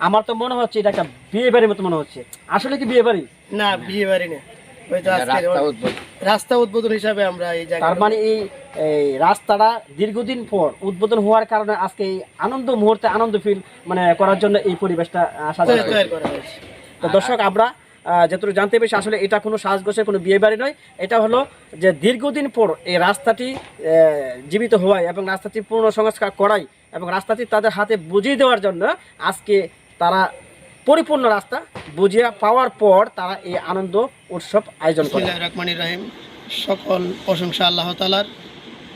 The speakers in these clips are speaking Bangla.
আমার তো মনে হচ্ছে এটা একটা বিয়ে বাড়ির মতো মনে হচ্ছে। আসলে কি বিয়ে বাড়ি? না বিয়ে বাড়ি না। ওই তো আজকে রাস্তা উদ্বোধন। হিসাবে আমরা এই তার মানে এই এই রাস্তাটা দীর্ঘদিন পর উদ্বোধন হওয়ার কারণে আজকে এই আনন্দ মুহূর্তে আনন্দ ফিল মানে করার জন্য এই পরিবেশটা সাজানো হয়েছে। তৈরি করা হয়েছে। তো দর্শক আমরা যতটুকু জানতে পেরেছি আসলে এটা কোনো সাজগোছের কোনো বিয়ে বাড়ি নয়। এটা হলো যে দীর্ঘদিন পর এই রাস্তাটি আহ, জীবিত হওয়ায় এবং রাস্তাটি পূর্ণ সংস্কার করাই এবং রাস্তাটি তাদের হাতে বুঝিয়ে দেওয়ার জন্য আজকে তারা পরিপূর্ণ রাস্তা বুঝিয়ে পাওয়ার পর তারা এই আনন্দ উৎসব আয়োজন করে। রহমানির রহিম। সকল প্রশংসা আল্লাহ তালার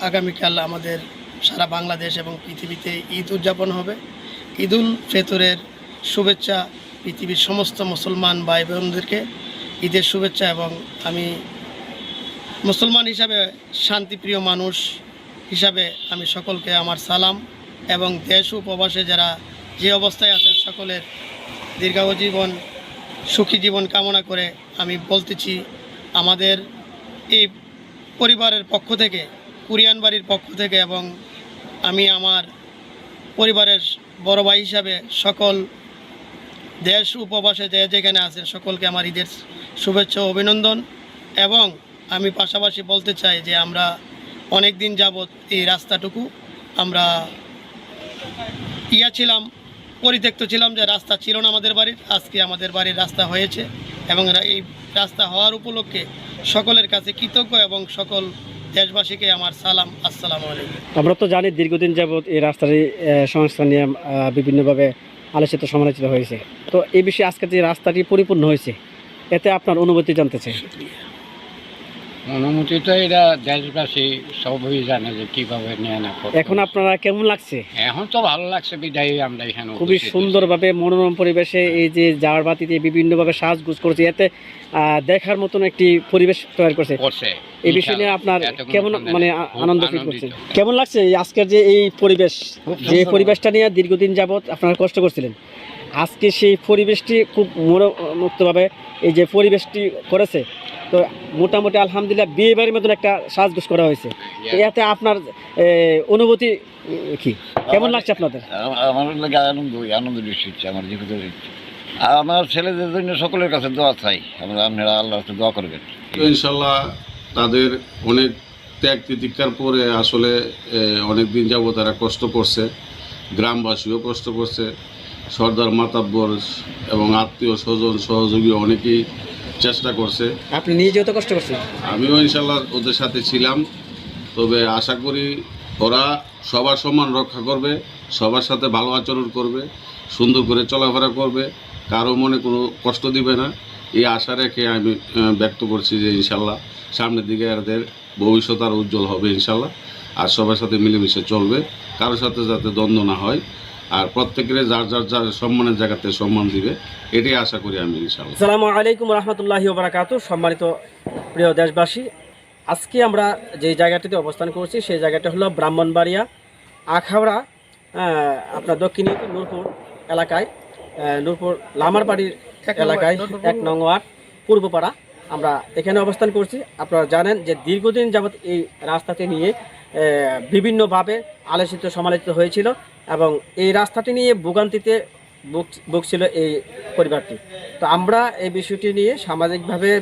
আগামীকাল আমাদের সারা বাংলাদেশ এবং পৃথিবীতে ঈদ উদযাপন হবে। ঈদুল ফেতরের শুভেচ্ছা পৃথিবীর সমস্ত মুসলমান ভাই বোনদেরকে ঈদের শুভেচ্ছা এবং আমি মুসলমান হিসাবে শান্তিপ্রিয় মানুষ হিসাবে আমি সকলকে আমার সালাম এবং দেশ উপবাসে যারা যে অবস্থায় আছেন সকলের দীর্ঘায়ু জীবন সুখী জীবন কামনা করে আমি বলতেছি, আমাদের এই পরিবারের পক্ষ থেকে, কুরিয়ান বাড়ির পক্ষ থেকে এবং আমি আমার পরিবারের বড় ভাই হিসাবে সকল দেশ উপবাসে যে যেখানে আছেন সকলকে আমার ঈদের শুভেচ্ছা অভিনন্দন এবং আমি পাশাপাশি বলতে চাই যে আমরা অনেক দিন যাবৎ এই রাস্তাটুকু আমরা ইয়া ছিলাম পরিত্যক্ত ছিলাম যে রাস্তা ছিল না আমাদের বাড়ির আজকে আমাদের বাড়ির রাস্তা হয়েছে এবং এই রাস্তা হওয়ার উপলক্ষে সকলের কাছে কৃতজ্ঞ এবং সকল দেশবাসীকে আমার সালাম আসসালামু আলাইকুম। আমরা তো জানি দীর্ঘদিন যাবৎ এই রাস্তাটি আহ, সংস্কার নিয়ে বিভিন্নভাবে আলোচিত সমালোচিত হয়েছে। তো এই বিষয়ে আজকে যে রাস্তাটি পরিপূর্ণ হয়েছে এতে আপনার অনুভূতি জানতে চাই। দেশবাসী সবই জানে যে কীভাবে নেয় না এখন আপনারা কেমন লাগছে? এখন তো ভালো লাগছে বিদায় আমরা এখানে খুবই সুন্দরভাবে মনোরম পরিবেশে এই যে জার বাতিতে বিভিন্নভাবে সাজগুজ করেছে এতে দেখার মতন একটি পরিবেশ তৈরি করছে। এই বিষয় নিয়ে আপনার কেমন মানে আনন্দ ফিল করছেন? কেমন লাগছে আজকের যে এই পরিবেশ? যে পরিবেশটা নিয়ে দীর্ঘদিন যাবৎ আপনারা কষ্ট করছিলেন। আজকে সেই পরিবেশটি খুব মুক্তভাবে এই যে পরিবেশটি করেছে তো মোটামুটি আলহামদুলিল্লাহ বিয়ে বাড়ির মতন একটা সাজগোজ করা হয়েছে। এতে আপনার অনুভূতি কি? কেমন লাগছে আপনাদের? আম- আমার লাগে আনন্দ আনন্দ বেশি হচ্ছে আমার জীবিত আমার ছেলেদের জন্য সকলের কাছে দোয়া চাই আমরা আপনারা আল্লাহর কাছে দোয়া করবেন। তো ইনশাল্লাহ তাদের অনেক ত্যাগ তিতিক্ষার পরে আসলে অনেক দিন যাবত তারা কষ্ট করছে গ্রামবাসীও কষ্ট করছে। সর্দার মাতাব্বর এবং আত্মীয় স্বজন সহযোগী অনেকেই চেষ্টা করছে। আপনি নিজেও তো কষ্ট করছেন। আমিও ইনশাল্লাহ ওদের সাথে ছিলাম। তবে আশা করি ওরা সবার সম্মান রক্ষা করবে সবার সাথে ভালো আচরণ করবে সুন্দর করে চলাফেরা করবে কারও মনে কোনো কষ্ট দিবে না। এই আশা রেখে আমি ব্যক্ত করছি যে ইনশাল্লাহ সামনের দিকে এদের ভবিষ্যৎ আর উজ্জ্বল হবে ইনশাল্লাহ। আর সবার সাথে মিলেমিশে চলবে কারোর সাথে যাতে দ্বন্দ্ব না হয়। আর প্রত্যেকের যার যার যার সম্মানের জায়গাতে সম্মান দিবে এটাই আশা করি আমি আসসালামু আলাইকুম রহমতুল্লাহি ওবরাকাতু সম্মানিত প্রিয় দেশবাসী আজকে আমরা যে জায়গাটিতে অবস্থান করছি সেই জায়গাটা হলো ব্রাহ্মণবাড়িয়া আখাউড়া আপনার দক্ষিণী নূরপুর এলাকায় নূরপুর লামারবাড়ির এলাকায় এক নং ওয়ার্ড পূর্বপাড়া আমরা এখানে অবস্থান করছি। আপনারা জানেন যে দীর্ঘদিন যাবৎ এই রাস্তাটি নিয়ে বিভিন্নভাবে আলোচিত সমালোচিত হয়েছিল। এবং এই রাস্তাটি নিয়ে ভোগান্তিতে ভুগ- ভুগছিল এই পরিবারটি। তো আমরা এই বিষয়টি নিয়ে সামাজিকভাবে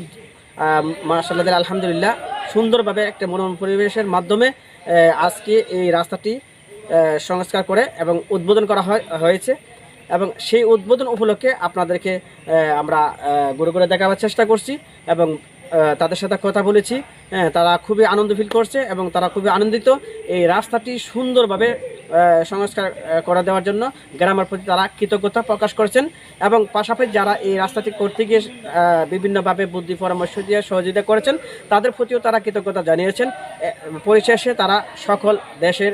মার্শাল্লাহ আলহামদুলিল্লাহ, সুন্দরভাবে একটা মনোরম পরিবেশের মাধ্যমে আজকে এই রাস্তাটি সংস্কার করে এবং উদ্বোধন করা হয়- হয়েছে। এবং সেই উদ্বোধন উপলক্ষে আপনাদেরকে আমরা ঘুরে ঘুরে দেখাবার চেষ্টা করছি এবং তাদের সাথে কথা বলেছি। হ্যাঁ তারা খুবই আনন্দ ফিল করছে এবং তারা খুবই আনন্দিত। এই রাস্তাটি সুন্দরভাবে সংস্কার করে দেওয়ার জন্য গ্রামের প্রতি তারা কৃতজ্ঞতা প্রকাশ করেছেন এবং পাশাপাশি যারা এই রাস্তাটি করতে গিয়ে বিভিন্নভাবে বুদ্ধি পরামর্শ দিয়ে সহযোগিতা করেছেন, তাদের প্রতিও তারা কৃতজ্ঞতা জানিয়েছেন। পরিশেষে তারা সকল দেশের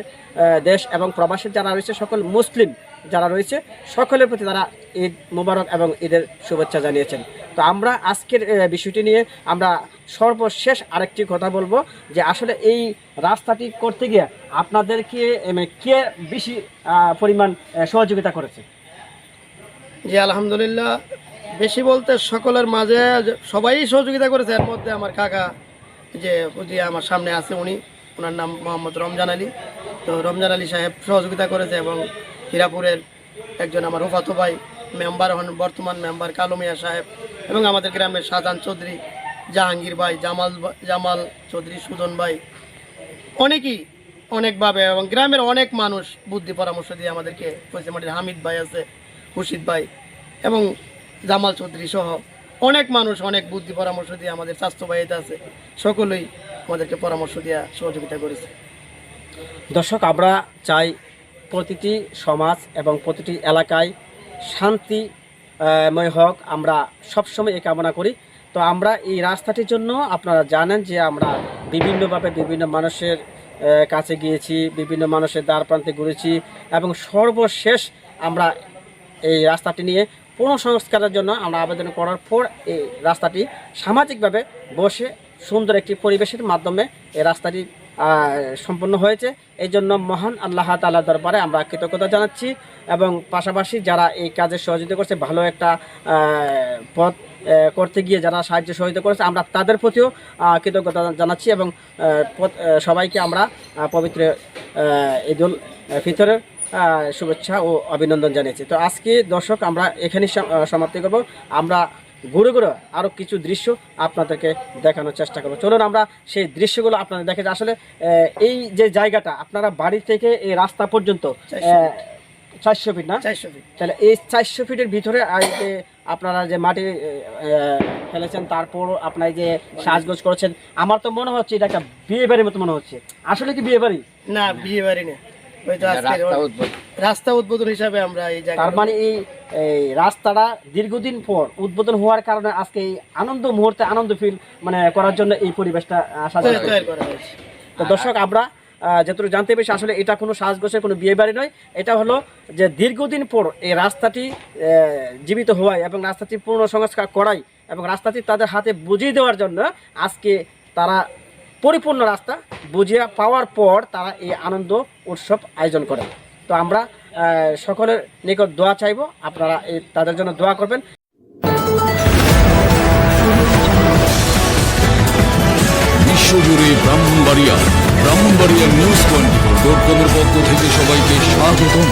দেশ এবং প্রবাসী যারা রয়েছে, সকল মুসলিম যারা রয়েছে, সকলের প্রতি তারা ঈদ মুবারক এবং ঈদের শুভেচ্ছা জানিয়েছেন। তো আমরা আজকের বিষয়টি নিয়ে আমরা সর্বশেষ আরেকটি কথা বলব যে আসলে এই রাস্তাটি করতে গিয়ে আপনাদেরকে মানে কে বেশি পরিমাণ সহযোগিতা করেছে? জি, আলহামদুলিল্লাহ। বেশি বলতে সকলের মাঝে সবাই সহযোগিতা করেছে। এর মধ্যে আমার কাকা, যে যে আমার সামনে আছে উনি। ওনার নাম মোহাম্মদ রমজান আলী। তো রমজান আলী সাহেব সহযোগিতা করেছে এবং হীরাপুরের একজন আমার রুফাতো ভাই, মেম্বার হন, বর্তমান মেম্বার কালু মিয়া সাহেব। এবং আমাদের গ্রামের শাহজাহান চৌধুরী, জাহাঙ্গীর ভাই, জামাল জামাল চৌধুরী, সুজন ভাই, অনেকেই অনেকভাবে এবং গ্রামের অনেক মানুষ বুদ্ধি পরামর্শ দিয়ে আমাদেরকে পয়সামাটির হামিদ ভাই আছে, খুরশিদ ভাই এবং জামাল চৌধুরী সহ অনেক মানুষ অনেক বুদ্ধি পরামর্শ দিয়ে আমাদের স্বাস্থ্য ভাইতে আছে। সকলেই আমাদেরকে পরামর্শ দিয়ে সহযোগিতা করেছে। দর্শক, আমরা চাই প্রতিটি সমাজ এবং প্রতিটি এলাকায় শান্তিময় হোক, আমরা সবসময় এই কামনা করি। তো আমরা এই রাস্তাটির জন্য আপনারা জানেন যে আমরা বিভিন্নভাবে বিভিন্ন মানুষের কাছে গিয়েছি, বিভিন্ন মানুষের দ্বার প্রান্তে ঘুরেছি এবং সর্বশেষ আমরা এই রাস্তাটি নিয়ে পুনঃসংস্কারের জন্য আমরা আবেদন করার পর এই রাস্তাটি সামাজিকভাবে বসে সুন্দর একটি পরিবেশের মাধ্যমে এই রাস্তাটি সম্পন্ন হয়েছে। এই জন্য মহান আল্লাহ তাআলা দরবারে আমরা কৃতজ্ঞতা জানাচ্ছি এবং পাশাপাশি যারা এই কাজে সহযোগিতা করছে ভালো একটা পথ করতে গিয়ে যারা সাহায্য সহযোগিতা করেছে আমরা তাদের প্রতিও কৃতজ্ঞতা জানাচ্ছি এবং সবাইকে আমরা পবিত্র আহ, ঈদুল ফিতরের শুভেচ্ছা ও অভিনন্দন জানিয়েছি। তো আজকে দর্শক আমরা এখানেই সম- সমাপ্তি করব। আমরা ঘুরে ঘুরে আরও কিছু দৃশ্য আপনাদেরকে দেখানোর চেষ্টা করব। চলুন আমরা সেই দৃশ্যগুলো আপনাদের দেখে আসলে এই যে জায়গাটা আপনারা বাড়ি থেকে এই রাস্তা পর্যন্ত চারশো ফিট। না? চারশো ফিট। তাহলে এই চারশো ফিটের ভিতরে আপনারা যে মাটি ফেলেছেন তারপর আপনার যে সাজগোজ করেছেন আমার তো মনে হচ্ছে এটা একটা বিয়ে বাড়ির মতো মনে হচ্ছে। আসলে কি বিয়ে বাড়ি? না বিয়ে বাড়ি না। রাস্তা উদ্বোধন। হিসাবে আমরা এই তার মানে এই এই রাস্তাটা দীর্ঘদিন পর উদ্বোধন হওয়ার কারণে আজকে এই আনন্দ মুহূর্তে আনন্দ ফিল মানে করার জন্য এই পরিবেশটা সাজানো তৈরি করা হয়েছে। তো দর্শক আমরা যতটুকু জানতে পেরেছি আসলে এটা কোনো সাজগোছের কোনো বিয়ে বাড়ি নয়। এটা হলো যে দীর্ঘদিন পর এই রাস্তাটি জীবিত হওয়ায় এবং রাস্তাটি পূর্ণ সংস্কার করাই এবং রাস্তাটি তাদের হাতে বুঝিয়ে দেওয়ার জন্য আজকে তারা পরিপূর্ণ রাস্তা বুঝিয়ে পাওয়ার পর তারা এই আনন্দ উৎসব আয়োজন করে। তো আমরা সকলের নিকট দোয়া চাইব, আপনারা এই তাদের জন্য দোয়া করবেন। বিশ্বজুড়ে Brahmanbaria Brahmanbaria news twenty dot কমের পক্ষ থেকে সবাইকে স্বাগতম।